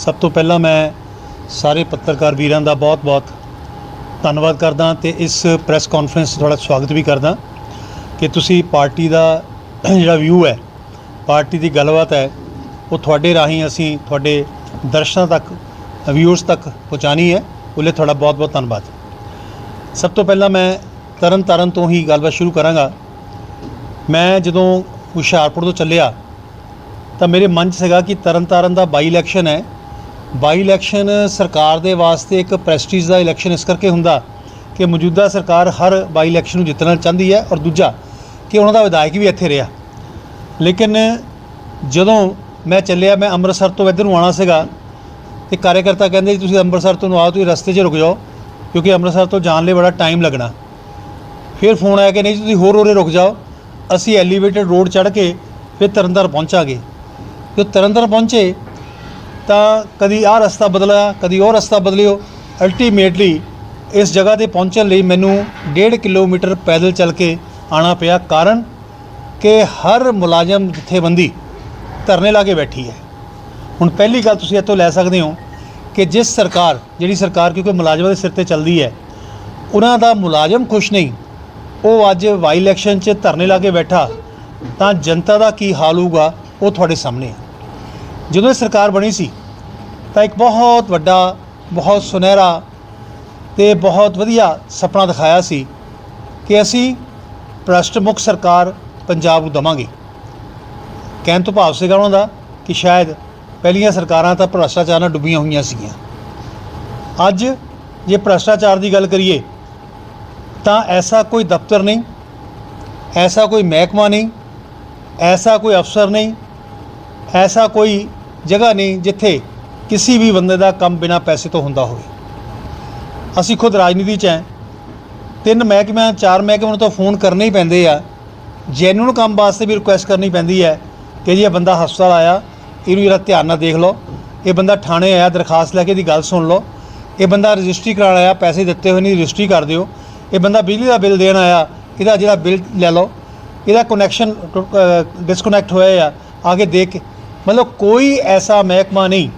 ਸਭ ਤੋਂ ਪਹਿਲਾਂ ਮੈਂ ਸਾਰੇ ਪੱਤਰਕਾਰ ਵੀਰਾਂ ਦਾ ਬਹੁਤ-ਬਹੁਤ ਧੰਨਵਾਦ ਕਰਦਾ ਤੇ ਇਸ ਪ੍ਰੈਸ ਕਾਨਫਰੰਸ 'ਚ ਤੁਹਾਡਾ ਸਵਾਗਤ ਵੀ ਕਰਦਾ ਕਿ ਤੁਸੀਂ ਪਾਰਟੀ ਦਾ ਜਿਹੜਾ ਵਿਊ ਹੈ, ਪਾਰਟੀ ਦੀ ਗੱਲਬਾਤ ਹੈ, ਉਹ ਤੁਹਾਡੇ ਰਾਹੀਂ ਅਸੀਂ ਤੁਹਾਡੇ ਦਰਸ਼ਕਾਂ ਤੱਕ ਵਿਊਅਰਸ ਤੱਕ ਪਹੁੰਚਾਣੀ ਹੈ। ਉਹਲੇ ਤੁਹਾਡਾ ਬਹੁਤ-ਬਹੁਤ ਧੰਨਵਾਦ। ਸਭ ਤੋਂ ਪਹਿਲਾਂ ਮੈਂ ਤਰਨ ਤਾਰਨ ਤੋਂ ਹੀ ਗੱਲਬਾਤ ਸ਼ੁਰੂ ਕਰਾਂਗਾ। ਮੈਂ ਜਦੋਂ ਹੁਸ਼ਿਆਰਪੁਰ ਤੋਂ ਚੱਲਿਆ ਤਾਂ ਮੇਰੇ ਮਨ 'ਚ ਸੀਗਾ ਕਿ ਤਰਨ ਤਾਰਨ ਦਾ ਬਾਈ ਇਲੈਕਸ਼ਨ ਹੈ। ਬਾਈ ਇਲੈਕਸ਼ਨ ਸਰਕਾਰ ਦੇ ਵਾਸਤੇ ਇੱਕ ਪ੍ਰੈਸਟੀਜ ਦਾ ਇਲੈਕਸ਼ਨ ਇਸ ਕਰਕੇ ਹੁੰਦਾ ਕਿ ਮੌਜੂਦਾ ਸਰਕਾਰ ਹਰ ਬਾਈ ਇਲੈਕਸ਼ਨ ਨੂੰ ਜਿੱਤਣਾ ਚਾਹੁੰਦੀ ਹੈ ਔਰ ਦੂਜਾ ਕਿ ਉਹਨਾਂ ਦਾ ਵਿਧਾਇਕ ਵੀ ਇੱਥੇ ਰਿਹਾ। ਲੇਕਿਨ ਜਦੋਂ ਮੈਂ ਚੱਲਿਆ, ਮੈਂ ਅੰਮ੍ਰਿਤਸਰ ਤੋਂ ਇੱਧਰ ਨੂੰ ਆਉਣਾ ਸੀਗਾ ਤੇ ਕਾਰਜਕਰਤਾ ਕਹਿੰਦੇ ਜੀ, ਤੁਸੀਂ ਅੰਮ੍ਰਿਤਸਰ ਤੋਂ ਨੂੰ ਆਓ, ਤੁਸੀਂ ਰਸਤੇ 'ਚ ਰੁਕ ਜਾਓ, ਕਿਉਂਕਿ ਅੰਮ੍ਰਿਤਸਰ ਤੋਂ ਜਾਣ ਲਈ ਬੜਾ ਟਾਈਮ ਲੱਗਣਾ। ਫਿਰ ਫੋਨ ਆਇਆ ਕਿ ਨਹੀਂ ਜੀ, ਤੁਸੀਂ ਹੋਰ ਹੋਰੇ ਰੁਕ ਜਾਓ। ਅਸੀਂ ਐਲੀਵੇਟਡ ਰੋਡ ਚੜ੍ਹ ਕੇ ਫਿਰ ਤਰਨਤਾਰਨ ਪਹੁੰਚਾਂਗੇ। ਜੋ ਤਰਨਤਾਰਨ ਪਹੁੰਚੇ ਤਾਂ ਕਦੀ ਆਹ ਰਸਤਾ ਬਦਲਿਆ, ਕਦੀ ਉਹ ਰਸਤਾ ਬਦਲਿਓ। ਅਲਟੀਮੇਟਲੀ ਇਸ ਜਗ੍ਹਾ ਤੇ ਪਹੁੰਚਣ ਲਈ ਮੈਨੂੰ 1.5 ਕਿਲੋਮੀਟਰ ਪੈਦਲ ਚੱਲ ਕੇ ਆਣਾ ਪਿਆ, ਕਾਰਨ ਕਿ ਹਰ ਮੁਲਾਜ਼ਮ ਜਥੇਬੰਦੀ ਧਰਨੇ ਲਾ ਕੇ ਬੈਠੀ ਹੈ। ਹੁਣ ਪਹਿਲੀ ਗੱਲ ਤੁਸੀਂ ਇੱਥੋਂ ਲੈ ਸਕਦੇ ਹੋ ਕਿ ਜਿਸ ਸਰਕਾਰ, ਜਿਹੜੀ ਸਰਕਾਰ ਕਿਉਂਕਿ ਮੁਲਾਜ਼ਮਾਂ ਦੇ ਸਿਰ ਤੇ ਚੱਲਦੀ ਹੈ, ਉਹਨਾਂ ਦਾ ਮੁਲਾਜ਼ਮ ਖੁਸ਼ ਨਹੀਂ। ਉਹ ਅੱਜ ਵਾਈ ਇਲੈਕਸ਼ਨ 'ਚ ਧਰਨੇ ਲਾ ਕੇ ਬੈਠਾ, ਤਾਂ ਜਨਤਾ ਦਾ ਕੀ ਹਾਲ ਹੋਊਗਾ, ਉਹ ਤੁਹਾਡੇ ਸਾਹਮਣੇ ਹੈ। ਜਦੋਂ ਇਹ ਸਰਕਾਰ ਬਣੀ ਸੀ, ਤਾਂ ਇੱਕ ਬਹੁਤ ਵੱਡਾ, ਬਹੁਤ ਸੁਨਹਿਰਾ ਤੇ ਬਹੁਤ ਵਧੀਆ ਸੁਪਨਾ ਦਿਖਾਇਆ ਸੀ ਕਿ ਅਸੀਂ ਭ੍ਰਸ਼ਟ ਮੁਕਤ ਸਰਕਾਰ ਪੰਜਾਬ ਨੂੰ ਦਵਾਂਗੇ। ਕਹਿਣ ਤੋਂ ਭਾਵ ਸੀਗਾ ਉਹਨਾਂ ਦਾ ਕਿ ਸ਼ਾਇਦ ਪਹਿਲੀਆਂ ਸਰਕਾਰਾਂ ਤਾਂ ਭ੍ਰਸ਼ਟਾਚਾਰ ਨਾਲ ਡੁੱਬੀਆਂ ਹੋਈਆਂ ਸੀਗੀਆਂ। ਅੱਜ ਜੇ ਭ੍ਰਸ਼ਟਾਚਾਰ ਦੀ ਗੱਲ ਕਰੀਏ, ਤਾਂ ਐਸਾ ਕੋਈ ਦਫ਼ਤਰ ਨਹੀਂ, ਐਸਾ ਕੋਈ ਮਹਿਕਮਾ ਨਹੀਂ, ਐਸਾ ਕੋਈ ਅਫਸਰ ਨਹੀਂ, ਐਸਾ ਕੋਈ ਜਗ੍ਹਾ ਨਹੀਂ ਜਿੱਥੇ ਕਿਸੇ ਵੀ ਬੰਦੇ ਦਾ ਕੰਮ ਬਿਨਾਂ ਪੈਸੇ ਤੋਂ ਹੁੰਦਾ ਹੋਵੇ। ਅਸੀਂ ਖੁਦ ਰਾਜਨੀਤੀ 'ਚ ਹੈ। ਤਿੰਨ ਮਹਿਕਮਿਆਂ, ਚਾਰ ਮਹਿਕਮਿਆਂ ਨੂੰ ਤਾਂ ਫੋਨ ਕਰਨੇ ਹੀ ਪੈਂਦੇ ਆ। ਜੈਨੂਨ ਕੰਮ ਵਾਸਤੇ ਵੀ ਰਿਕੁਐਸਟ ਕਰਨੀ ਪੈਂਦੀ ਹੈ ਕਿ ਜੀ ਇਹ ਬੰਦਾ ਹਸਪਤਾਲ ਆਇਆ, ਇਹਨੂੰ ਜਰਾ ਧਿਆਨ ਨਾਲ ਦੇਖ ਲਓ। ਇਹ ਬੰਦਾ ਥਾਣੇ ਆਇਆ, ਦਰਖਾਸਤ ਲੈ ਕੇ ਇਹਦੀ ਗੱਲ ਸੁਣ ਲਓ। ਇਹ ਬੰਦਾ ਰਜਿਸਟਰੀ ਕਰਾਉਣ ਆਇਆ, ਪੈਸੇ ਦਿੱਤੇ ਹੋਏ ਨਹੀਂ ਰਜਿਸਟਰੀ ਕਰ ਦਿਓ। ਇਹ ਬੰਦਾ ਬਿਜਲੀ ਦਾ ਬਿੱਲ ਦੇਣ ਆਇਆ, ਇਹਦਾ ਜਿਹੜਾ ਬਿੱਲ ਲੈ ਲਓ। ਇਹਦਾ ਕਨੈਕਸ਼ਨ ਡਿਸਕਨੈਕਟ ਹੋਇਆ ਆ। ਆਗੇ ਦੇਖ ਕੇ ਮਤਲਬ ਕੋਈ ਐਸਾ ਮਹਿਕਮਾ ਨਹੀਂ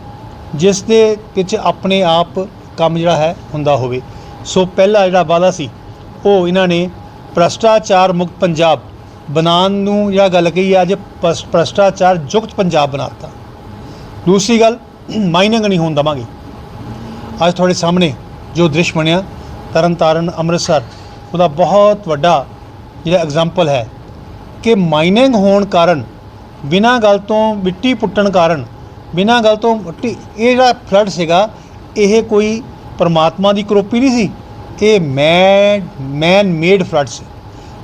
ਜਿਸ ਦੇ ਵਿੱਚ ਆਪਣੇ ਆਪ ਕੰਮ ਜਿਹੜਾ ਹੈ ਹੁੰਦਾ ਹੋਵੇ। ਸੋ ਪਹਿਲਾ ਜਿਹੜਾ ਵਾਅਦਾ ਸੀ, ਉਹ ਇਹਨਾਂ ਨੇ ਭ੍ਰਸ਼ਟਾਚਾਰ ਮੁਕਤ ਪੰਜਾਬ ਬਣਾਉਣ ਨੂੰ ਜਿਹੜਾ ਗੱਲ ਕਹੀ ਹੈ ਅੱਜ ਭ੍ਰਸ਼- ਭ੍ਰਸ਼ਟਾਚਾਰ ਯੁਕਤ ਪੰਜਾਬ ਬਣਾਤਾ ਦੂਸਰੀ ਗੱਲ, ਮਾਈਨਿੰਗ ਨਹੀਂ ਹੋਣ ਦਵਾਂਗੇ। ਅੱਜ ਤੁਹਾਡੇ ਸਾਹਮਣੇ ਜੋ ਦ੍ਰਿਸ਼ ਬਣਿਆ, ਤਰਨਤਾਰਨ, ਅੰਮ੍ਰਿਤਸਰ, ਉਹਦਾ ਬਹੁਤ ਵੱਡਾ ਜਿਹੜਾ ਐਗਜ਼ਾਮਪਲ ਹੈ ਕਿ ਮਾਈਨਿੰਗ ਹੋਣ ਕਾਰਨ ਬਿਨਾਂ ਗੱਲ ਤੋਂ ਮਿੱਟੀ ਪੁੱਟਣ ਕਾਰਨ, ਬਿਨਾਂ ਗੱਲ ਤੋਂ ਮਿੱਟੀ, ਇਹ ਜਿਹੜਾ ਫਲੱਡ ਸੀਗਾ, ਇਹ ਕੋਈ ਪਰਮਾਤਮਾ ਦੀ ਕਰੋਪੀ ਨਹੀਂ ਸੀ। ਇਹ ਮੈਨ ਮੈਨ ਮੇਡ ਫਲੱਡ ਸੀ।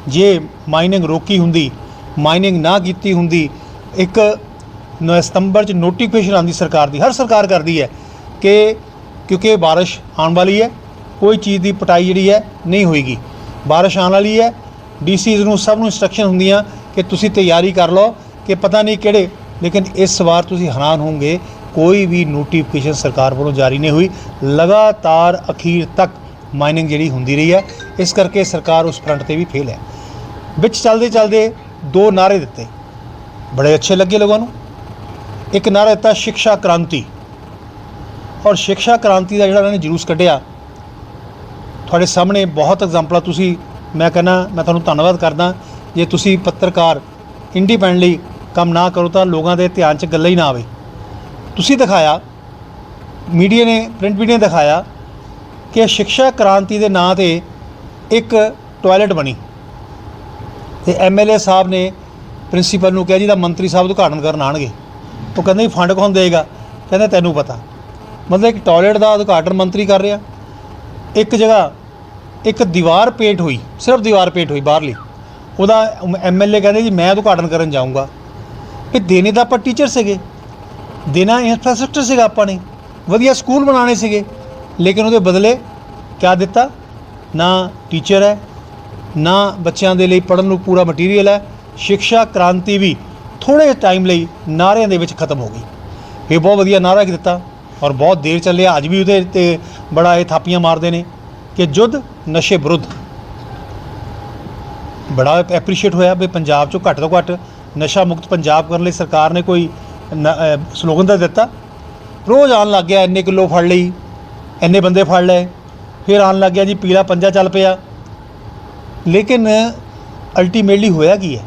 ਜੇ ਮਾਈਨਿੰਗ ਰੋਕੀ ਹੁੰਦੀ ਮਾਈਨਿੰਗ ਨਾ ਕੀਤੀ ਹੁੰਦੀ, ਇੱਕ ਸਤੰਬਰ ਚ ਨੋਟੀਫਿਕੇਸ਼ਨ ਆਉਂਦੀ ਸਰਕਾਰ ਦੀ, ਹਰ ਸਰਕਾਰ ਕਰਦੀ ਹੈ ਕਿ ਕਿਉਂਕਿ ਬਾਰਿਸ਼ ਆਉਣ ਵਾਲੀ ਹੈ, ਕੋਈ ਚੀਜ਼ ਦੀ ਪਟਾਈ ਜਿਹੜੀ ਹੈ ਨਹੀਂ ਹੋਏਗੀ। ਬਾਰਿਸ਼ ਆਉਣ ਵਾਲੀ ਹੈ ਡੀਸੀਜ਼ ਨੂੰ ਸਭ ਨੂੰ ਇਨਸਟਰਕਸ਼ਨ ਹੁੰਦੀਆਂ ਕਿ ਤੁਸੀਂ ਤਿਆਰੀ ਕਰ ਲਓ ਕਿ ਪਤਾ ਨਹੀਂ ਕਿਹੜੇ, ਲੇਕਿਨ ਇਸ ਵਾਰ ਤੁਸੀਂ ਹੈਰਾਨ ਹੋਵੋਗੇ, ਕੋਈ ਵੀ ਨੋਟੀਫਿਕੇਸ਼ਨ ਸਰਕਾਰ ਵੱਲੋਂ ਜਾਰੀ ਨਹੀਂ ਹੋਈ। ਲਗਾਤਾਰ ਅਖੀਰ ਤੱਕ ਮਾਈਨਿੰਗ ਜਿਹੜੀ ਹੁੰਦੀ ਰਹੀ ਹੈ, ਇਸ ਕਰਕੇ ਸਰਕਾਰ ਉਸ ਫਰੰਟ ਤੇ ਵੀ ਫੇਲ ਹੈ। ਵਿੱਚ ਚੱਲਦੇ ਚੱਲਦੇ ਦੋ ਨਾਰੇ ਦਿੱਤੇ। ਬੜੇ ਅੱਛੇ ਲੱਗੇ ਲੋਕਾਂ ਨੂੰ। ਇੱਕ ਨਾਰਾ ਦਿੱਤਾ ਸਿੱਖਿਆ ਕ੍ਰਾਂਤੀ। ਔਰ ਸਿੱਖਿਆ ਕ੍ਰਾਂਤੀ ਦਾ ਜਿਹੜਾ ਇਹਨਾਂ ਨੇ ਜਲੂਸ ਕੱਢਿਆ, ਤੁਹਾਡੇ ਸਾਹਮਣੇ ਬਹੁਤ ਐਗਜ਼ਾਮਪਲਾਂ ਤੁਸੀਂ, ਮੈਂ ਕਹਿੰਦਾ, ਮੈਂ ਤੁਹਾਨੂੰ ਧੰਨਵਾਦ ਕਰਦਾ। ਜੇ ਤੁਸੀਂ ਪੱਤਰਕਾਰ ਇੰਡੀਪੈਂਡੈਂਟਲੀ ਕੰਮ ਨਾ ਕਰੋ ਤਾਂ ਲੋਕਾਂ ਦੇ ਧਿਆਨ 'ਚ ਗੱਲ ਹੀ ਨਾ ਆਵੇ। ਤੁਸੀਂ ਦਿਖਾਇਆ, ਮੀਡੀਆ ਨੇ ਪ੍ਰਿੰਟ ਮੀਡੀਆ ਨੇ ਦਿਖਾਇਆ ਕਿ ਸਿੱਖਿਆ ਕ੍ਰਾਂਤੀ ਦੇ ਨਾਂ ਤੇ ਇੱਕ ਟਾਇਲਟ ਬਣੀ। ਤੇ ਐਮਐਲਏ ਸਾਹਿਬ ਨੇ ਪ੍ਰਿੰਸੀਪਲ ਨੂੰ ਕਿਹਾ ਜੀ ਦਾ ਮੰਤਰੀ ਸਾਹਿਬ ਉਦਘਾਟਨ ਕਰਨ ਆਣਗੇ ਉਹ ਕਹਿੰਦੇ ਜੀ ਫੰਡ ਕੌਣ ਦੇਗਾ ਕਹਿੰਦਾ ਤੈਨੂੰ ਪਤਾ। ਮਤਲਬ ਇੱਕ ਟਾਇਲਟ ਦਾ ਉਦਘਾਟਨ ਮੰਤਰੀ ਕਰ ਰਿਹਾ। ਇੱਕ ਜਗ੍ਹਾ, ਇੱਕ ਦੀਵਾਰ ਪੇਂਟ ਹੋਈ, ਸਿਰਫ ਦੀਵਾਰ ਪੇਂਟ ਹੋਈ ਬਾਹਰਲੀ। ਉਹਦਾ ਐਮਐਲਏ ਕਹਿੰਦੇ ਜੀ, ਮੈਂ ਉਦਘਾਟਨ ਕਰਨ ਜਾਊਂਗਾ। ਵੀ ਦੇਣੇ ਦਾ ਆਪਾਂ ਟੀਚਰ ਸੀਗੇ। ਦੇਣਾ ਇਨਫਰਾਸਟ੍ਰਕਚਰ ਸੀਗਾ ਆਪਾਂ ਨੇ। ਵਧੀਆ ਸਕੂਲ ਬਣਾਉਣੇ ਸੀਗੇ। ਲੇਕਿਨ ਉਹਦੇ ਬਦਲੇ ਕਿਆ ਦਿੱਤਾ? ਨਾ ਟੀਚਰ ਹੈ, ਨਾ ਬੱਚਿਆਂ ਦੇ ਲਈ ਪੜ੍ਹਨ ਨੂੰ ਪੂਰਾ ਮਟੀਰੀਅਲ ਹੈ। ਸਿੱਖਿਆ ਕ੍ਰਾਂਤੀ ਵੀ ਥੋੜੇ ਟਾਈਮ ਲਈ ਨਾਰਿਆਂ ਦੇ ਵਿੱਚ ਖਤਮ ਹੋ ਗਈ। ਇਹ ਬਹੁਤ ਵਧੀਆ ਨਾਰਾ ਦਿੱਤਾ ਔਰ ਬਹੁਤ ਦੇਰ ਚੱਲਿਆ। ਅੱਜ ਵੀ ਉਹਦੇ ਤੇ ਬੜਾ ਇਹ ਥਾਪੀਆਂ ਮਾਰਦੇ ਨੇ ਕਿ ਜੁੱਧ ਨਸ਼ੇ ਵਿਰੁੱਧ। ਬੜਾ ਐਪਰੀਸ਼ੀਏਟ ਹੋਇਆ ਵੀ ਪੰਜਾਬ ਚੋਂ ਘੱਟ ਤੋਂ ਘੱਟ ਨਸ਼ਾ ਮੁਕਤ ਪੰਜਾਬ ਕਰਨ ਲਈ ਸਰਕਾਰ ਨੇ ਕੋਈ ਸਲੋਗਨ ਦਾ ਦਿੱਤਾ। ਰੋਜ਼ ਆਉਣ ਲੱਗ ਗਿਆ, ਇੰਨੇ ਕਿਲੋ ਫੜ ਲਈ, ਇੰਨੇ ਬੰਦੇ ਫੜ ਲਏ, ਫਿਰ ਆਉਣ ਲੱਗ ਗਿਆ ਜੀ ਪੀਲਾ ਪੰਜਾ ਚੱਲ ਪਿਆ। ਲੇਕਿਨ ਅਲਟੀਮੇਟਲੀ ਹੋਇਆ ਕੀ ਹੈ?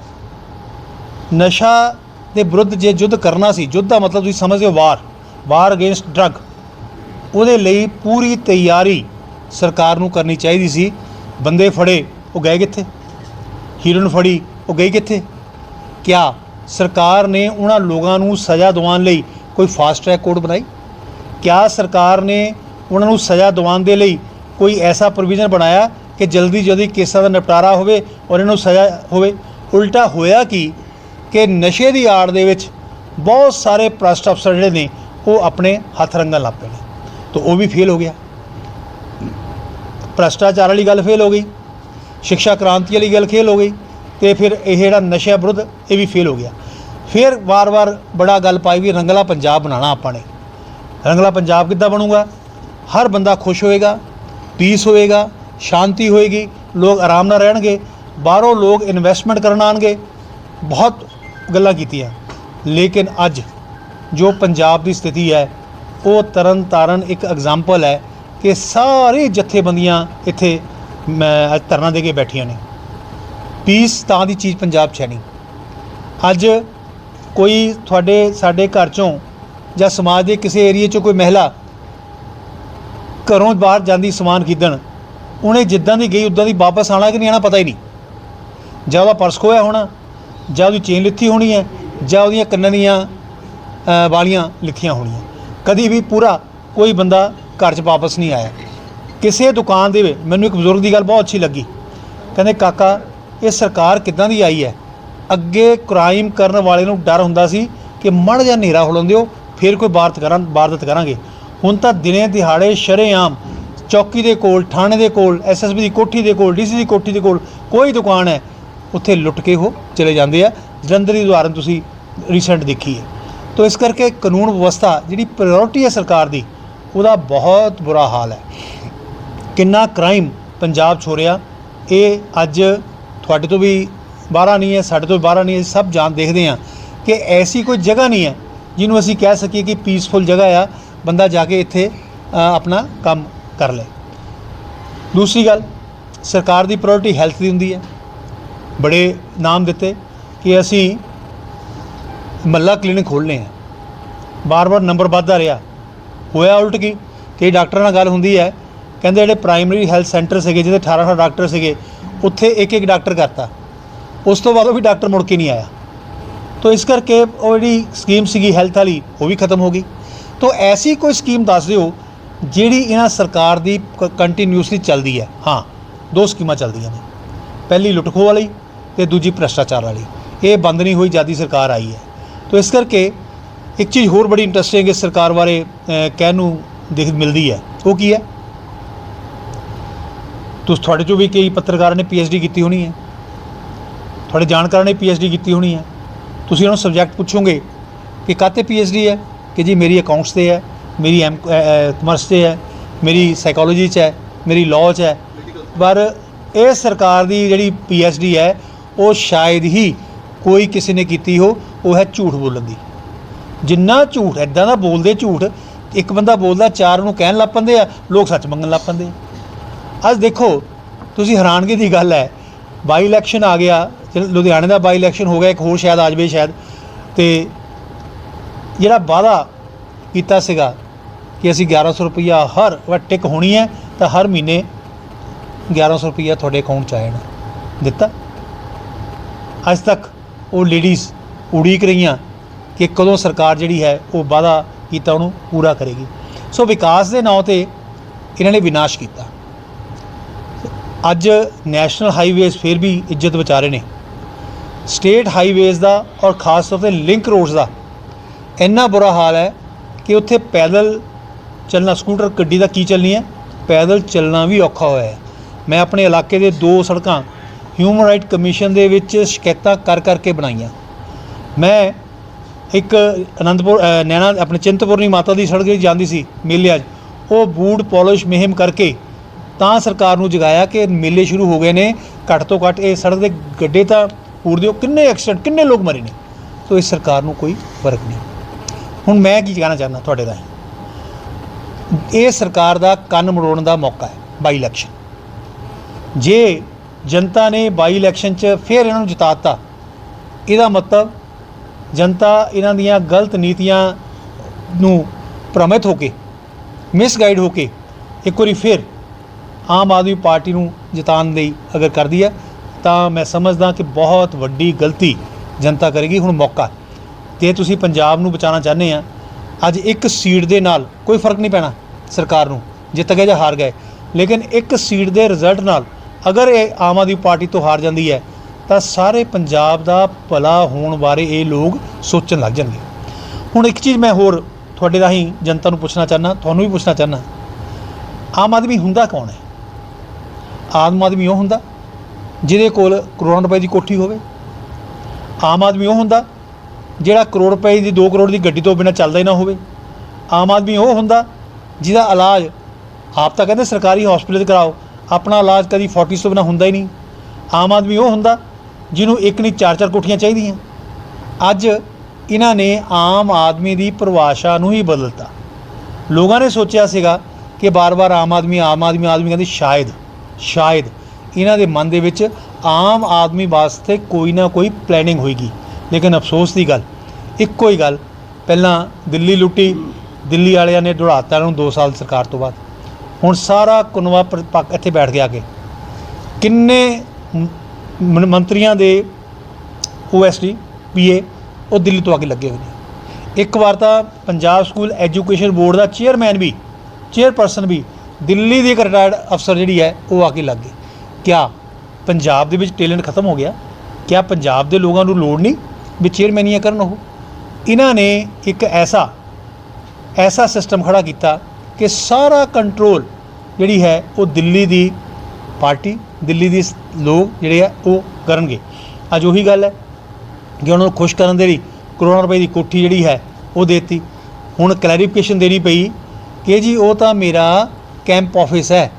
ਨਸ਼ਾ ਦੇ ਵਿਰੁੱਧ ਜੇ ਯੁੱਧ ਕਰਨਾ ਸੀ, ਯੁੱਧ ਦਾ ਮਤਲਬ ਤੁਸੀਂ ਸਮਝਦੇ ਹੋ ਵਾਰ ਵਾਰ ਅਗੇਂਸਟ ਡਰੱਗ ਉਹਦੇ ਲਈ ਪੂਰੀ ਤਿਆਰੀ ਸਰਕਾਰ ਨੂੰ ਕਰਨੀ ਚਾਹੀਦੀ ਸੀ। ਬੰਦੇ ਫੜੇ, ਉਹ ਗਏ ਕਿੱਥੇ? ਹੀਰੋਇਨ ਫੜੀ, ਉਹ ਗਈ ਕਿੱਥੇ? ਕਿਆ ਸਰਕਾਰ ਨੇ ਉਹਨਾਂ ਲੋਕਾਂ ਨੂੰ ਸਜ਼ਾ ਦਿਵਾਉਣ ਲਈ ਕੋਈ ਫਾਸਟ ਟਰੈਕ ਕੋਡ ਬਣਾਈ? ਕਿਆ ਸਰਕਾਰ ਨੇ ਉਹਨਾਂ ਨੂੰ ਸਜ਼ਾ ਦਿਵਾਉਣ ਦੇ ਲਈ ਕੋਈ ਐਸਾ ਪ੍ਰੋਵੀਜ਼ਨ ਬਣਾਇਆ ਕਿ ਜਲਦੀ ਜਲਦੀ ਕੇਸਾਂ ਦਾ ਨਿਪਟਾਰਾ ਹੋਵੇ ਔਰ ਇਹਨਾਂ ਨੂੰ ਸਜ਼ਾ ਹੋਵੇ? ਉਲਟਾ ਹੋਇਆ ਕੀ ਕਿ ਨਸ਼ੇ ਦੀ ਆੜ ਦੇ ਵਿੱਚ ਬਹੁਤ ਸਾਰੇ ਪ੍ਰਸਟ ਅਫਸਰ ਜਿਹੜੇ ਨੇ, ਉਹ ਆਪਣੇ ਹੱਥ ਰੰਗਣ ਲੱਗ ਪਏ ਤਾਂ ਉਹ ਵੀ ਫੇਲ ਹੋ ਗਿਆ। ਭ੍ਰਸ਼ਟਾਚਾਰ ਵਾਲੀ ਗੱਲ ਫੇਲ ਹੋ ਗਈ। ਸਿੱਖਿਆ ਕ੍ਰਾਂਤੀ ਵਾਲੀ ਗੱਲ ਫੇਲ ਹੋ ਗਈ। ਤੇ ਫਿਰ ਇਹ ਜਿਹੜਾ ਨਸ਼ਾ ਵਿਰੁੱਧ ਇਹ ਵੀ ਫੇਲ ਹੋ ਗਿਆ। ਫਿਰ ਵਾਰ-ਵਾਰ ਬੜਾ ਗੱਲ ਪਾਈ ਵੀ ਰੰਗਲਾ ਪੰਜਾਬ ਬਣਾਉਣਾ ਆਪਾਂ ਨੇ। ਰੰਗਲਾ ਪੰਜਾਬ ਕਿੱਦਾਂ ਬਣੂਗਾ? ਹਰ ਬੰਦਾ ਖੁਸ਼ ਹੋਏਗਾ ਪੀਸ ਹੋਏਗਾ, ਸ਼ਾਂਤੀ ਹੋਏਗੀ, ਲੋਕ ਆਰਾਮ ਨਾਲ ਰਹਿਣਗੇ, ਬਾਹਰੋਂ ਲੋਕ ਇਨਵੈਸਟਮੈਂਟ ਕਰਨ ਆਣਗੇ ਬਹੁਤ ਗੱਲਾਂ ਕੀਤੀਆਂ। ਲੇਕਿਨ ਅੱਜ ਜੋ ਪੰਜਾਬ ਦੀ ਸਥਿਤੀ ਹੈ, ਉਹ ਤਰਨ ਤਾਰਨ ਇੱਕ ਐਗਜ਼ਾਮਪਲ ਹੈ ਕਿ ਸਾਰੇ ਜਥੇਬੰਦੀਆਂ ਇੱਥੇ ਮੈਂ ਅੱਜ ਧਰਨਾ ਦੇ ਕੇ ਬੈਠੀਆਂ ਨੇ। ਪੀਸ ਤਾਂ ਦੀ ਚੀਜ਼ ਪੰਜਾਬ 'ਚ ਹੈ ਨਹੀਂ। ਅੱਜ ਕੋਈ ਤੁਹਾਡੇ, ਸਾਡੇ ਘਰ ਚੋਂ ਜਾਂ ਸਮਾਜ ਦੇ ਕਿਸੇ ਏਰੀਏ 'ਚੋਂ ਕੋਈ ਮਹਿਲਾ ਘਰੋਂ ਬਾਹਰ ਜਾਂਦੀ ਸਮਾਨ ਖਰੀਦਣ, ਉਹਨੇ ਜਿੱਦਾਂ ਦੀ ਗਈ, ਉਦਾਂ ਦੀ ਵਾਪਸ ਆਣਾ ਕਿ ਨਹੀਂ ਆਣਾ ਪਤਾ ਹੀ ਨਹੀਂ। ਜਾਂ ਉਹਦਾ ਪਰਸ ਖੋਇਆ ਹੋਣਾ, ਜਾਂ ਉਹਦੀ ਚੇਨ ਲਿੱਥੀ ਹੋਣੀ ਹੈ, ਜਾਂ ਉਹਦੀਆਂ ਕੰਨਾਂ ਦੀਆਂ ਵਾਲੀਆਂ ਲਿੱਥੀਆਂ ਹੋਣੀਆਂ। ਕਦੀ ਵੀ ਪੂਰਾ ਕੋਈ ਬੰਦਾ ਘਰ 'ਚ ਵਾਪਸ ਨਹੀਂ ਆਇਆ। ਕਿਸੇ ਦੁਕਾਨ ਦੇ ਮੈਨੂੰ ਇੱਕ ਬਜ਼ੁਰਗ ਦੀ ਗੱਲ ਬਹੁਤ ਅੱਛੀ ਲੱਗੀ। ਕਹਿੰਦੇ, ਕਾਕਾ ਇਹ ਸਰਕਾਰ ਕਿੱਦਾਂ ਦੀ ਆਈ ਹੈ? ਅੱਗੇ ਕ੍ਰਾਈਮ ਕਰਨ ਵਾਲੇ ਨੂੰ ਡਰ ਹੁੰਦਾ ਸੀ ਕਿ ਮੜ ਜਾਂ ਹਨੇਰਾ ਹੋਲਣ ਦਿਓ ਫਿਰ ਕੋਈ ਵਾਰਤ ਕਰਾਂ ਵਾਰਦਾਤ ਕਰਾਂਗੇ। ਹੁਣ ਤਾਂ ਦਿਨੇ ਦਿਹਾੜੇ ਸ਼ਰੇਆਮ ਚੌਕੀ ਦੇ ਕੋਲ, ਥਾਣੇ ਦੇ ਕੋਲ ਐਸਐਸਬੀ ਦੀ ਕੋਠੀ ਦੇ ਕੋਲ ਡੀਸੀ ਦੀ ਕੋਠੀ ਦੇ ਕੋਲ ਕੋਈ ਦੁਕਾਨ ਹੈ, ਉੱਥੇ ਲੁੱਟ ਕੇ ਉਹ ਚਲੇ ਜਾਂਦੇ ਆ। ਜਲੰਧਰ ਦੀ ਉਦਾਹਰਨ ਤੁਸੀਂ ਰੀਸੈਂਟ ਦੇਖੀ ਹੈ। ਤੋ ਇਸ ਕਰਕੇ ਕਾਨੂੰਨ ਵਿਵਸਥਾ ਜਿਹੜੀ ਪ੍ਰਾਇੋਰਟੀ ਹੈ ਸਰਕਾਰ ਦੀ, ਉਹਦਾ ਬਹੁਤ ਬੁਰਾ ਹਾਲ ਹੈ। ਕਿੰਨਾ ਕ੍ਰਾਈਮ ਪੰਜਾਬ 'ਚ ਹੋ ਰਿਹਾ ਇਹ ਅੱਜ ਤੁਹਾਡੇ ਤੋਂ ਵੀ ਬਾਹਰ ਨਹੀਂ ਹੈ, ਸਾਡੇ ਤੋਂ ਵੀ ਬਾਹਰ ਨਹੀਂ ਹੈ ਸਭ ਜਾਣ ਦੇਖਦੇ ਆ ਕਿ ਐਸੀ ਕੋਈ ਜਗ੍ਹਾ ਨਹੀਂ ਹੈ ਜਿਹਨੂੰ ਅਸੀਂ ਕਹਿ ਸਕੀਏ ਕਿ ਪੀਸਫੁਲ ਜਗ੍ਹਾ ਆ, ਬੰਦਾ ਜਾ ਕੇ ਇੱਥੇ ਆਪਣਾ ਕੰਮ ਕਰ ਲੇ। ਦੂਸਰੀ ਗੱਲ, ਸਰਕਾਰ ਦੀ ਪ੍ਰਾਇੋਰਟੀ ਹੈਲਥ ਦੀ ਹੁੰਦੀ ਹੈ। ਬੜੇ ਨਾਮ ਦਿੱਤੇ ਕਿ ਅਸੀਂ ਮੱਲਾ ਕਲੀਨਿਕ ਖੋਲ੍ਹਣੇ ਆ। ਬਾਰ-ਬਾਰ ਨੰਬਰ ਵੱਧਦਾ ਰਿਹਾ। ਹੋਇਆ ਉਲਟ ਕੀ? ਕਈ ਡਾਕਟਰਾਂ ਨਾਲ ਗੱਲ ਹੁੰਦੀ ਹੈ। ਕਹਿੰਦੇ ਜਿਹੜੇ ਪ੍ਰਾਇਮਰੀ ਹੈਲਥ ਸੈਂਟਰ ਸੀਗੇ ਜਿਹਦੇ 18 18 ਡਾਕਟਰ ਸੀਗੇ ਉੱਥੇ ਇੱਕ ਇੱਕ ਡਾਕਟਰ ਕਰਤਾ। ਉਸ ਤੋਂ ਬਾਅਦ ਉਹ ਵੀ ਡਾਕਟਰ ਮੁੜ ਕੇ ਨਹੀਂ ਆਇਆ। ਤੋ ਇਸ ਕਰਕੇ ਉਹ ਜਿਹੜੀ ਸਕੀਮ ਸੀਗੀ ਹੈਲਥ ਵਾਲੀ, ਉਹ ਵੀ ਖਤਮ ਹੋ ਗਈ। ਤੋ ਐਸੀ ਕੋਈ ਸਕੀਮ ਦੱਸ ਦਿਓ, ਜਿਹੜੀ ਇਹਨਾਂ ਸਰਕਾਰ ਦੀ ਕੰਟੀਨਿਊਸਲੀ ਚੱਲਦੀ ਹੈ। ਹਾਂ, ਦੋ ਸਕੀਮਾਂ ਚੱਲਦੀਆਂ ਨੇ। ਪਹਿਲੀ ਲੁੱਟਖੋ ਵਾਲੀ ਤੇ ਦੂਜੀ ਭ੍ਰਸ਼ਟਾਚਾਰ ਵਾਲੀ। ਇਹ ਬੰਦ ਨਹੀਂ ਹੋਈ, ਜਦ ਦੀ ਸਰਕਾਰ ਆਈ ਹੈ। ਤੋ ਇਸ ਕਰਕੇ ਇੱਕ ਚੀਜ਼ ਹੋਰ ਬੜੀ ਇੰਟਰਸਟਿੰਗ ਇਸ ਸਰਕਾਰ ਬਾਰੇ ਕਹਿਣ ਨੂੰ ਦੇਖ, ਮਿਲਦੀ ਹੈ। ਉਹ ਕੀ ਹੈ? ਤੁਸੀਂ ਤੁਹਾਡੇ ਚੋਂ ਵੀ ਕਈ ਪੱਤਰਕਾਰਾਂ ਨੇ ਡੀ ਕੀਤੀ ਹੋਣੀ ਹੈ। ਤੁਹਾਡੇ ਜਾਣਕਾਰਾਂ ਨੇ ਡੀ ਕੀਤੀ ਹੋਣੀ ਹੈ। ਤੁਸੀਂ ਉਹਨਾਂ ਨੂੰ ਸਬਜੈਕਟ ਪੁੱਛੋਗੇ ਕਿ ਕਾਤੇ ਡੀ ਹੈ? ਕਿ ਜੀ ਮੇਰੀ ਅਕਾਊਂਟਸ ਤੇ ਹੈ, ਮੇਰੀ ਐਮ ਕਮਰਸ ਤੇ ਹੈ, ਮੇਰੀ ਸਾਈਕੋਲੋਜੀ 'ਚ ਹੈ, ਮੇਰੀ ਲਾਅ 'ਚ ਹੈ। ਪਰ ਇਹ ਸਰਕਾਰ ਦੀ ਜਿਹੜੀ ਡੀ ਹੈ, ਉਹ ਸ਼ਾਇਦ ਹੀ ਕੋਈ ਕਿਸੇ ਨੇ ਕੀਤੀ ਹੋ, ਉਹ ਹੈ ਝੂਠ ਬੋਲਣ ਦੀ। ਜਿੰਨਾ ਝੂਠ ਐਦਾਂ ਦਾ ਬੋਲਦੇ ਝੂਠ, ਇੱਕ ਬੰਦਾ ਬੋਲਦਾ, ਚਾਰ ਨੂੰ ਕਹਿਣ ਲੱਗ ਪੈਂਦੇ ਆ, ਲੋਕ ਸੱਚ ਮੰਗਣ ਲੱਗ ਪੈਂਦੇ ਆ। ਅੱਜ ਦੇਖੋ, ਤੁਸੀਂ ਹੈਰਾਨਗੀ ਦੀ ਗੱਲ ਹੈ। ਬਾਈ ਇਲੈਕਸ਼ਨ ਆ ਗਿਆ, ਜਿਹੜਾ ਲੁਧਿਆਣੇ ਦਾ ਬਾਈ ਇਲੈਕਸ਼ਨ ਹੋ ਗਿਆ, ਇੱਕ ਹੋਰ ਸ਼ਾਇਦ ਆ ਜਾਵੇ ਸ਼ਾਇਦ। ਤੇ ਜਿਹੜਾ ਵਾਅਦਾ ਕੀਤਾ ਸੀਗਾ ਕਿ ਅਸੀਂ 1100 ਰੁਪਈਆ ਹਰ ਵਾਰ ਟਿਕ ਹੋਣੀ ਹੈ, ਤਾਂ ਹਰ ਮਹੀਨੇ 1100 ਰੁਪਈਆ ਤੁਹਾਡੇ ਅਕਾਊਂਟ 'ਚ ਆ ਜਾਣਾ। ਦਿੱਤਾ। ਅੱਜ ਤੱਕ ਉਹ ਲੇਡੀਜ਼ ਉਡੀਕ ਰਹੀਆਂ ਕਿ ਕਦੋਂ ਸਰਕਾਰ ਜਿਹੜੀ ਹੈ ਉਹ ਵਾਅਦਾ ਕੀਤਾ ਉਹਨੂੰ ਪੂਰਾ ਕਰੇਗੀ। ਸੋ ਵਿਕਾਸ ਦੇ ਨਾਂ ਤੇ ਇਹਨਾਂ ਨੇ ਵਿਨਾਸ਼ ਕੀਤਾ। ਅੱਜ ਨੈਸ਼ਨਲ ਹਾਈਵੇਜ਼ ਫਿਰ ਵੀ ਇੱਜ਼ਤ ਬਚਾ ਰਹੇ ਨੇ। ਸਟੇਟ ਹਾਈਵੇਜ਼ ਦਾ ਔਰ ਖਾਸ ਤੌਰ ਤੇ ਲਿੰਕ ਰੋਡਸ ਦਾ ਇੰਨਾ ਬੁਰਾ ਹਾਲ ਹੈ ਕਿ ਉੱਥੇ ਪੈਦਲ ਚੱਲਣਾ ਸਕੂਟਰ ਗੱਡੀ ਦਾ ਕੀ ਚੱਲਣੀ ਹੈ? ਪੈਦਲ ਚੱਲਣਾ ਵੀ ਔਖਾ ਹੋਇਆ ਹੈ। ਮੈਂ ਆਪਣੇ ਇਲਾਕੇ ਦੇ ਦੋ ਸੜਕਾਂ ਹਿਊਮਨ ਰਾਈਟ ਕਮਿਸ਼ਨ ਦੇ ਵਿੱਚ ਸ਼ਿਕਾਇਤਾਂ ਕਰ ਕਰਕੇ ਬਣਾਈਆਂ। ਮੈਂ ਇੱਕ ਅਨੰਦਪੁਰ ਅ, ਨੈਣਾ ਆਪਣੇ ਚਿੰਤਪੁਰਨੀ ਮਾਤਾ ਦੀ ਸੜਕ ਜਿਹੜੀ ਜਾਂਦੀ ਸੀ ਮੇਲੇ 'ਚ ਉਹ ਬੂਟ ਪਾਲਿਸ਼ ਮੁਹਿੰਮ ਕਰਕੇ ਤਾਂ ਸਰਕਾਰ ਨੂੰ ਜਗਾਇਆ ਕਿ ਮੇਲੇ ਸ਼ੁਰੂ ਹੋ ਗਏ ਨੇ, ਘੱਟ ਤੋਂ ਘੱਟ ਇਹ ਸੜਕ ਦੇ ਗੱਡੇ ਤਾਂ ਪੂਰ ਦਿਓ। ਕਿੰਨੇ ਐਕਸੀਡੈਂਟ ਕਿੰਨੇ ਲੋਕ ਮਰੇ ਨੇ? ਤੋ ਇਸ ਸਰਕਾਰ ਨੂੰ ਕੋਈ ਫ਼ਰਕ ਨਹੀਂ। ਹੁਣ ਮੈਂ ਕੀ ਕਹਿਣਾ ਚਾਹੁੰਦਾ ਤੁਹਾਡੇ ਰਾਹੀਂ? ਇਹ ਸਰਕਾਰ ਦਾ ਕੰਨ ਮਰੋੜਨ ਦਾ ਮੌਕਾ ਹੈ ਬਾਈ ਇਲੈਕਸ਼ਨ ਜੇ ਜਨਤਾ ਨੇ ਬਾਈ ਇਲੈਕਸ਼ਨ 'ਚ ਫਿਰ ਇਹਨਾਂ ਨੂੰ ਜਿਤਾਤਾ, ਇਹਦਾ ਮਤਲਬ ਜਨਤਾ ਇਹਨਾਂ ਦੀਆਂ ਗਲਤ ਨੀਤੀਆਂ ਨੂੰ ਭ੍ਰਮਿਤ ਹੋ ਕੇ ਮਿਸਗਾਈਡ ਹੋ ਕੇ ਇੱਕ ਵਾਰੀ ਫਿਰ ਆਮ ਆਦਮੀ ਪਾਰਟੀ ਨੂੰ ਜਿਤਾਉਣ ਲਈ ਅਗਰ ਕਰਦੀ ਹੈ, ਤਾਂ ਮੈਂ ਸਮਝਦਾ ਕਿ ਬਹੁਤ ਵੱਡੀ ਗਲਤੀ ਜਨਤਾ ਕਰੇਗੀ। ਹੁਣ ਮੌਕਾ ਤੇ ਤੁਸੀਂ ਪੰਜਾਬ ਨੂੰ ਬਚਾਉਣਾ ਚਾਹੁੰਦੇ ਆ। ਅੱਜ ਇੱਕ ਸੀਟ ਦੇ ਨਾਲ ਕੋਈ ਫ਼ਰਕ ਨਹੀਂ ਪੈਣਾ ਸਰਕਾਰ ਨੂੰ, ਜਿੱਤ ਗਏ ਜਾਂ ਹਾਰ ਗਏ। ਲੇਕਿਨ ਇੱਕ ਸੀਟ ਦੇ ਰਿਜ਼ਲਟ ਨਾਲ ਅਗਰ ਇਹ ਆਮ ਆਦਮੀ ਪਾਰਟੀ ਤੋਂ ਹਾਰ ਜਾਂਦੀ ਹੈ, ਤਾਂ ਸਾਰੇ ਪੰਜਾਬ ਦਾ ਭਲਾ ਹੋਣ ਬਾਰੇ ਇਹ ਲੋਕ ਸੋਚਣ ਲੱਗ ਜਾਣਗੇ। ਹੁਣ ਇੱਕ ਚੀਜ਼ ਮੈਂ ਹੋਰ ਤੁਹਾਡੇ ਰਾਹੀਂ ਜਨਤਾ ਨੂੰ ਪੁੱਛਣਾ ਚਾਹੁੰਦਾ, ਤੁਹਾਨੂੰ ਵੀ ਪੁੱਛਣਾ ਚਾਹੁੰਦਾ। ਆਮ ਆਦਮੀ ਹੁੰਦਾ ਕੌਣ ਹੈ? ਆਮ ਆਦਮੀ ਉਹ ਹੁੰਦਾ ਜਿਹਦੇ ਕੋਲ ਕਰੋੜਾਂ ਰੁਪਏ ਦੀ ਕੋਠੀ ਹੋਵੇ। ਆਮ ਆਦਮੀ ਉਹ ਹੁੰਦਾ ਜਿਹੜਾ ਕਰੋੜ ਰੁਪਏ ਦੀ 2 ਕਰੋੜ ਦੀ ਗੱਡੀ ਤੋਂ ਬਿਨਾਂ ਚੱਲਦਾ ਹੀ ਨਾ ਹੋਵੇ। ਆਮ ਆਦਮੀ ਉਹ ਹੁੰਦਾ ਜਿਹਦਾ ਇਲਾਜ ਆਪ ਤਾਂ ਕਹਿੰਦੇ ਸਰਕਾਰੀ ਹਸਪੀਟਲ 'ਚ ਕਰਾਓ, ਆਪਣਾ ਇਲਾਜ ਕਦੀ 40 ਤੋਂ ਬਿਨਾਂ ਹੁੰਦਾ ਹੀ ਨਹੀਂ। ਆਮ ਆਦਮੀ ਉਹ ਹੁੰਦਾ ਜਿਹਨੂੰ ਇੱਕ ਨਹੀਂ, ਚਾਰ ਚਾਰ ਕੋਠੀਆਂ ਚਾਹੀਦੀਆਂ। ਅੱਜ ਇਹਨਾਂ ਨੇ ਆਮ ਆਦਮੀ ਦੀ ਪਰਿਭਾਸ਼ਾ ਨੂੰ ਹੀ ਬਦਲਤਾ। ਲੋਕਾਂ ਨੇ ਸੋਚਿਆ ਸੀਗਾ ਕਿ ਬਾਰ-ਬਾਰ ਆਮ ਆਦਮੀ ਆਮ ਆਦਮੀ ਆਦਮੀ ਕਹਿੰਦੇ ਸ਼ਾਇਦ ਸ਼ਾਇਦ ਇਹਨਾਂ ਦੇ ਮਨ ਦੇ ਵਿੱਚ ਆਮ ਆਦਮੀ ਵਾਸਤੇ ਕੋਈ ਨਾ ਕੋਈ ਪਲੈਨਿੰਗ ਹੋਏਗੀ। ਲੇਕਿਨ ਅਫਸੋਸ ਦੀ ਗੱਲ, ਇੱਕੋ ਹੀ ਗੱਲ, ਪਹਿਲਾਂ ਦਿੱਲੀ ਲੁੱਟੀ, ਦਿੱਲੀ ਵਾਲਿਆਂ ਨੇ ਦੌੜਾਤਾ ਨੂੰ 2 ਸਾਲ ਸਰਕਾਰ ਤੋਂ ਬਾਅਦ। ਹੁਣ ਸਾਰਾ ਕੁਨਵਾ ਇੱਥੇ ਬੈਠ ਗਿਆ ਕੇ ਕਿੰਨੇ ਮ- ਮ- ਮੰਤਰੀਆਂ ਦੇ ਓਐਸਡੀ ਪੀਏ ਉਹ ਦਿੱਲੀ ਤੋਂ ਆ ਕੇ ਲੱਗੇ ਹੋਏ ਨੇ। ਇੱਕ ਵਾਰ ਤਾਂ ਪੰਜਾਬ ਸਕੂਲ ਐਜੂਕੇਸ਼ਨ ਬੋਰਡ ਦਾ ਚੇਅਰਮੈਨ ਵੀ, ਚੇਅਰਪਰਸਨ ਵੀ ਦਿੱਲੀ ਦੀ ਇੱਕ ਰਿਟਾਇਰਡ ਅਫਸਰ ਜਿਹੜੀ ਹੈ, ਉਹ ਆ ਕੇ ਲੱਗ ਗਏ ਕਿਆ ਪੰਜਾਬ ਦੇ ਵਿੱਚ ਟੈਲੈਂਟ ਖਤਮ ਹੋ ਗਿਆ? ਕਿਆ ਪੰਜਾਬ ਦੇ ਲੋਕਾਂ ਨੂੰ ਲੋੜ ਨਹੀਂ ਵੀ ਚੇਅਰਮੈਨੀਆਂ ਕਰਨ ਉਹ? ਇਹਨਾਂ ਨੇ ਇੱਕ ਐਸਾ ਐਸਾ ਸਿਸਟਮ ਖੜਾ ਕੀਤਾ ਕਿ ਸਾਰਾ ਕੰਟਰੋਲ ਜਿਹੜੀ ਹੈ, ਉਹ ਦਿੱਲੀ ਦੀ ਪਾਰਟੀ, ਦਿੱਲੀ ਦੀ ਲੋਕ ਜਿਹੜੇ ਆ, ਉਹ ਕਰਨਗੇ। ਅੱਜ ਉਹੀ ਗੱਲ ਹੈ ਕਿ ਉਹਨਾਂ ਨੂੰ ਖੁਸ਼ ਕਰਨ ਦੇ ਲਈ ਕਰੋੜਾਂ ਰੁਪਏ ਦੀ ਕੋਠੀ ਜਿਹੜੀ ਹੈ, ਉਹ ਦੇਤੀ। ਹੁਣ ਕਲੈਰੀਫਿਕੇਸ਼ਨ ਦੇਣੀ ਪਈ ਕਿ ਜੀ ਉਹ ਤਾਂ ਮੇਰਾ ਕੈਂਪ ਆਫਿਸ ਹੈ,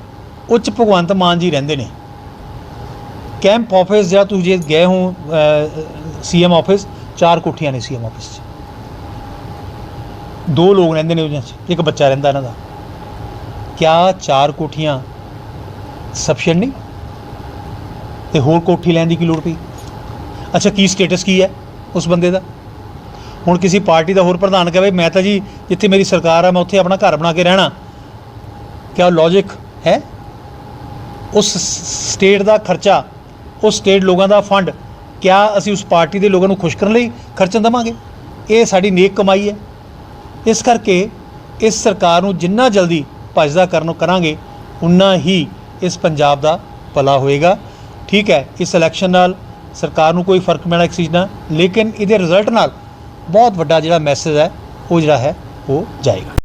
ਉੱਚ ਭਗਵੰਤ ਮਾਨ ਜੀ ਰਹਿੰਦੇ ਨੇ। ਕੈਂਪ ਆਫਿਸ ਜਿਹੜਾ ਤੁਸੀਂ ਜੇ ਗਏ ਹੋ ਸੀਐਮ ਆਫਿਸ, ਚਾਰ ਕੋਠੀਆਂ ਨੇ ਸੀਐਮ ਆਫਿਸ 'ਚ। ਦੋ ਲੋਕ ਰਹਿੰਦੇ ਨੇ ਉਹਨਾਂ 'ਚ, ਇੱਕ ਬੱਚਾ ਰਹਿੰਦਾ ਇਹਨਾਂ ਦਾ। ਕਿਆ ਚਾਰ ਕੋਠੀਆਂ ਸਫੀਸ਼ੀਐਂਟ ਨਹੀਂ ਤੇ ਹੋਰ ਕੋਠੀ ਲੈਣ ਦੀ ਕੀ ਲੋੜ ਪਈ? ਅੱਛਾ, ਕੀ ਸਟੇਟਸ ਕੀ ਹੈ ਉਸ ਬੰਦੇ ਦਾ? ਹੁਣ ਕਿਸੇ ਪਾਰਟੀ ਦਾ ਹੋਰ ਪ੍ਰਧਾਨ ਕਹੇ, ਮੈਂ ਤਾਂ ਜੀ ਜਿੱਥੇ ਮੇਰੀ ਸਰਕਾਰ ਆ, ਮੈਂ ਉੱਥੇ ਆਪਣਾ ਘਰ ਬਣਾ ਕੇ ਰਹਿਣਾ। ਕਿਆ ਲੌਜੀਕ ਹੈ? ਉਸ ਸਟੇਟ ਦਾ ਖਰਚਾ, ਉਸ ਸਟੇਟ ਲੋਕਾਂ ਦਾ ਫੰਡ ਕਿਆ ਅਸੀਂ ਉਸ ਪਾਰਟੀ ਦੇ ਲੋਕਾਂ ਨੂੰ ਖੁਸ਼ ਕਰਨ ਲਈ ਖਰਚਣ ਦੇਵਾਂਗੇ? ਇਹ ਸਾਡੀ ਨੇਕ ਕਮਾਈ ਹੈ। ਇਸ ਕਰਕੇ ਇਸ ਸਰਕਾਰ ਨੂੰ ਜਿੰਨਾ ਜਲਦੀ ਭੱਜਦਾ ਕਰਨ ਕਰਾਂਗੇ, ਉਨਾ ਹੀ ਇਸ ਪੰਜਾਬ ਦਾ ਭਲਾ ਹੋਏਗਾ। ਠੀਕ ਹੈ, ਇਸ ਇਲੈਕਸ਼ਨ ਨਾਲ ਸਰਕਾਰ ਨੂੰ ਕੋਈ ਫ਼ਰਕ ਪੈਣਾ ਇੱਕ ਚੀਜ਼ ਨਾਲ, ਲੇਕਿਨ ਇਹਦੇ ਰਿਜ਼ਲਟ ਨਾਲ ਬਹੁਤ ਵੱਡਾ ਜਿਹੜਾ ਮੈਸੇਜ ਹੈ, ਉਹ ਜਿਹੜਾ ਹੈ, ਉਹ ਜਾਏਗਾ।